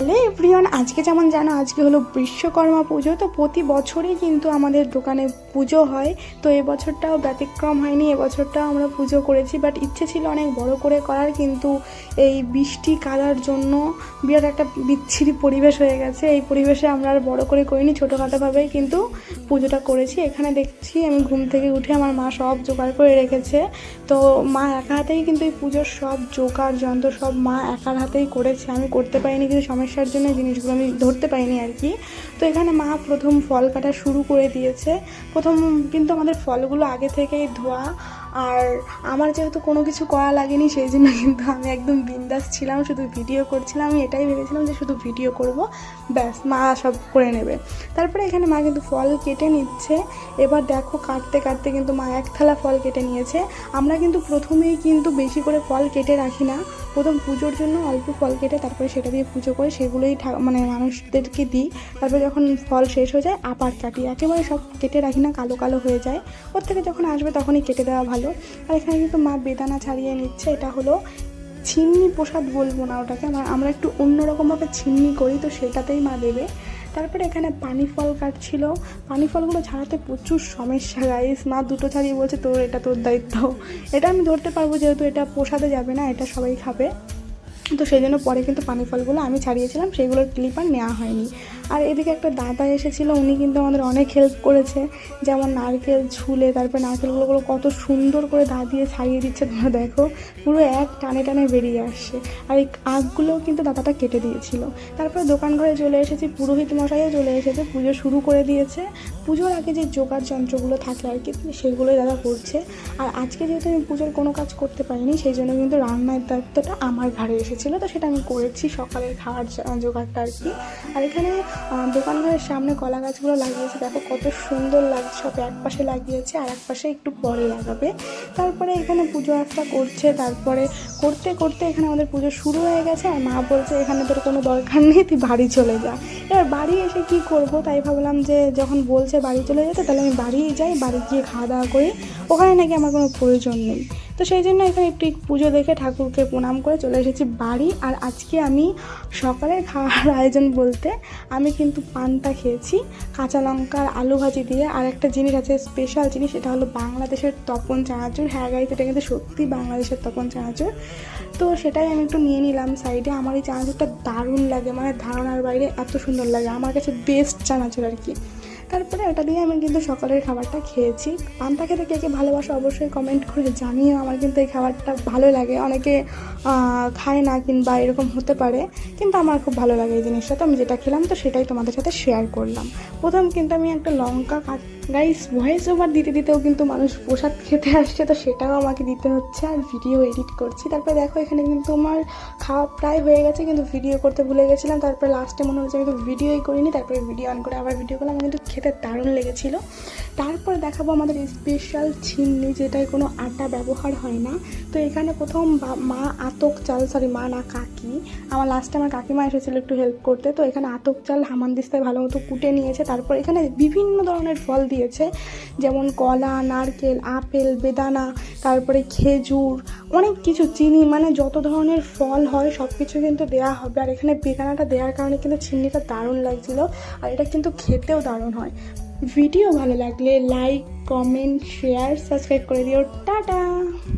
Hello everyone আজকে যেমন জানো, আজকে হলো বিশ্বকর্মা পুজো, তো প্রতি বছরই কিন্তু আমাদের দোকানে পুজো হয়। তো এবছরটাও ব্যতিক্রম হয়নি এবছরটাও আমরা পুজো করেছি বাট ইচ্ছে ছিল অনেক বড় করে করার, কিন্তু এই বৃষ্টি কালার জন্য বিরাট একটা বিচ্ছিরি পরিবেশ হয়ে গেছে। এই পরিবেশে আমরা আর বড় করে করিনি, ছোটোখাটোভাবেই কিন্তু পুজোটা করেছি। এখানে দেখছি, আমি ঘুম থেকে উঠে আমার মা সব জোগাড় করে রেখেছে। তো মা একা হাতেই কিন্তু এই পুজোর সব জোগাড়, যন্ত্র সব মা একার হাতেই করেছে। আমি করতে পারিনি কিছু সমস্যার জন্য জিনিসগুলো আমি ধরতে পারিনি আর কি। তো এখানে মা প্রথম ফল কাটা শুরু করে দিয়েছে। প্রথম কিন্তু আমাদের ফলগুলো আগে থেকেই ধোয়া আর আমার যেহেতু কোনো কিছু করা লাগেনি, সেই জন্য কিন্তু আমি একদম বিন্দাস ছিলাম, শুধু ভিডিও করছিলাম। আমি এটাই ভেবেছিলাম যে শুধু ভিডিও করব, ব্যাস, মা সব করে নেবে। তারপরে এখানে মা কিন্তু ফল কেটে নিচ্ছে। এবার দেখো কাটতে কাটতে কিন্তু মা এক থালা ফল কেটে নিয়েছে। আমরা কিন্তু প্রথমেই কিন্তু বেশি করে ফল কেটে রাখি না। প্রথম পুজোর জন্য অল্প ফল কেটে তারপরে সেটা দিয়ে পুজো করে সেগুলোই মানে মানুষদেরকে দিই। তারপরে যখন ফল শেষ হয়ে যায় আবার কাটি। একেবারে সব কেটে রাখি না, কালো কালো হয়ে যায়। ওর থেকে যখন আসবে তখনই কেটে দেওয়া ভালো আর এখানে কিন্তু মা বেদানা ছাড়িয়ে নিচ্ছে। এটা হলো ছিন্নি প্রসাদ বলব না ওটাকে। আমরা একটু অন্যরকমভাবে ছিন্নি করি, তো সেটাতেই মা দেবে। তারপরে এখানে পানি ফল কাটছিল। পানি ফলগুলো ছাড়াতে প্রচুর সমস্যা গাইস মা দুটো ছাড়িয়ে বলছে, তোর এটা তোর দায়িত্ব। এটা আমি ধরতে পারব, যেহেতু এটা প্রসাদে যাবে না, এটা সবাই খাবে। তো সেই জন্য পরে কিন্তু পানি ফলগুলো আমি ছাড়িয়েছিলাম সেইগুলোর ক্লিপ আর নেওয়া হয়নি। আর এদিকে একটা দাদা এসেছিল, উনি কিন্তু আমাদের অনেক হেল্প করেছে, যেমন নারকেল ঝুলে তারপরে নারকেলগুলো কত সুন্দর করে দা দিয়ে ছাড়িয়ে দিচ্ছে, তোমরা দেখো, পুরো এক টানে টানে বেরিয়ে আসছে। আর এই আখগুলোও কিন্তু দাদাটা কেটে দিয়েছিল। তারপরে দোকান ঘরে চলে এসেছি, পুরোহিত মশাইও চলে এসেছে, পুজো শুরু করে দিয়েছে। পুজোর আগে যে জোগাড় যন্ত্রগুলো থাকে আর কি সেগুলোই দাদা করছে। আর আজকে যেহেতু আমি পুজোর কোনো কাজ করতে পারিনি, সেই জন্য কিন্তু রান্নার দায়িত্বটা আমার ঘাড়ে এসেছিল তো সেটা আমি করেছি সকালের খাওয়ার জোগাড়টা আর কি। আর এখানে দোকানঘরের দোকান ঘরের সামনে কলা গাছগুলো লাগিয়েছে। দেখো কত সুন্দর লাগছে, সব এক পাশে লাগিয়েছে আর এক পাশে একটু পরে লাগাবে। তারপরে এখানে পুজো আর্চা করছে, তারপরে করতে করতে এখানে আমাদের পুজো শুরু হয়ে গেছে আর মা বলছে, এখানে তোর কোনো দরকার নেই, তুই বাড়ি চলে যা। এবার বাড়ি এসে কি করব, তাই ভাবলাম যে যখন বলছে বাড়ি চলে যেতে, তাহলে আমি বাড়িই যাই, বাড়ি গিয়ে খাওয়া দাওয়া করি। ওখানে নাকি আমার কোনো প্রয়োজন নেই। তো সেই জন্য এখানে একটু পুজো দেখে ঠাকুরকে প্রণাম করে চলে এসেছি বাড়ি। আর আজকে আমি সকালের খাওয়ার আয়োজন বলতে আমি কিন্তু পান্তা খেয়েছি, কাঁচা লঙ্কার আলু ভাজি দিয়ে। আর একটা জিনিস আছে স্পেশাল জিনিস, সেটা হলো বাংলাদেশের তপন চানাচুর। হ্যাঁ গাইতে এটা কিন্তু সত্যি বাংলাদেশের তপন চানাচুর। তো সেটাই আমি একটু নিয়ে নিলাম সাইডে আমার এই চানাচুরটা দারুণ লাগে মানে ধারণার বাইরে এত সুন্দর লাগে। আমার কাছে বেস্ট চানাচুর আর কি। তারপরে ওটা দিয়ে আমি কিন্তু সকালের খাবারটা খেয়েছি। পান্তা খেতে কে কে ভালোবাসো অবশ্যই কমেন্ট করে জানিও। আমার কিন্তু এই খাবারটা ভালো লাগে। অনেকে খায় না কিংবা এরকম হতে পারে, কিন্তু আমার খুব ভালো লাগে এই জিনিসটা। তো আমি যেটা খেলাম, তো সেটাই তোমাদের সাথে শেয়ার করলাম। প্রথম কিন্তু আমি একটা লঙ্কা কাট গাইস ভয়েস ওভার দিতে দিতেও কিন্তু মানুষ প্রসাদ খেতে আসছে, তো সেটাও আমাকে দিতে হচ্ছে। আর ভিডিও এডিট করছি। তারপরে দেখো, এখানে কিন্তু আমার খাওয়া প্রায় হয়ে গেছে, কিন্তু ভিডিও করতে ভুলে গেছিলাম। তারপরে লাস্টে মনে হচ্ছে আমি তো ভিডিওই করিনি, তারপরে ভিডিও অন করে আবার ভিডিও করলাম। কিন্তু খেতে দারুণ লেগেছিলো। তারপর দেখাবো আমাদের স্পেশাল ছিন্নি যেটায় কোনো আটা ব্যবহার হয় না। তো এখানে প্রথম মা আতক চাল সরি মা না কাকি। আমার লাস্টে আমার কাকিমা এসেছিল একটু হেল্প করতে। তো এখানে আতক চাল হামানদিস্তায় ভালো মতো কুটে নিয়েছে। তারপর এখানে বিভিন্ন ধরনের ফল দিয়েছে। যেমন কলা, নারকেল, আপেল, বেদানা, তারপরে খেজুর, অনেক কিছু, চিনি মানে যত ধরনের ফল হয় সব কিছু কিন্তু দেওয়া হবে। আর এখানে বেদানাটা দেওয়ার কারণে কিন্তু চিনিটা দারুণ লাগছিল। আর এটা কিন্তু খেতেও দারুণ হয়। ভিডিও ভালো লাগলে লাইক কমেন্ট শেয়ার সাবস্ক্রাইব করে দিও। টাটা!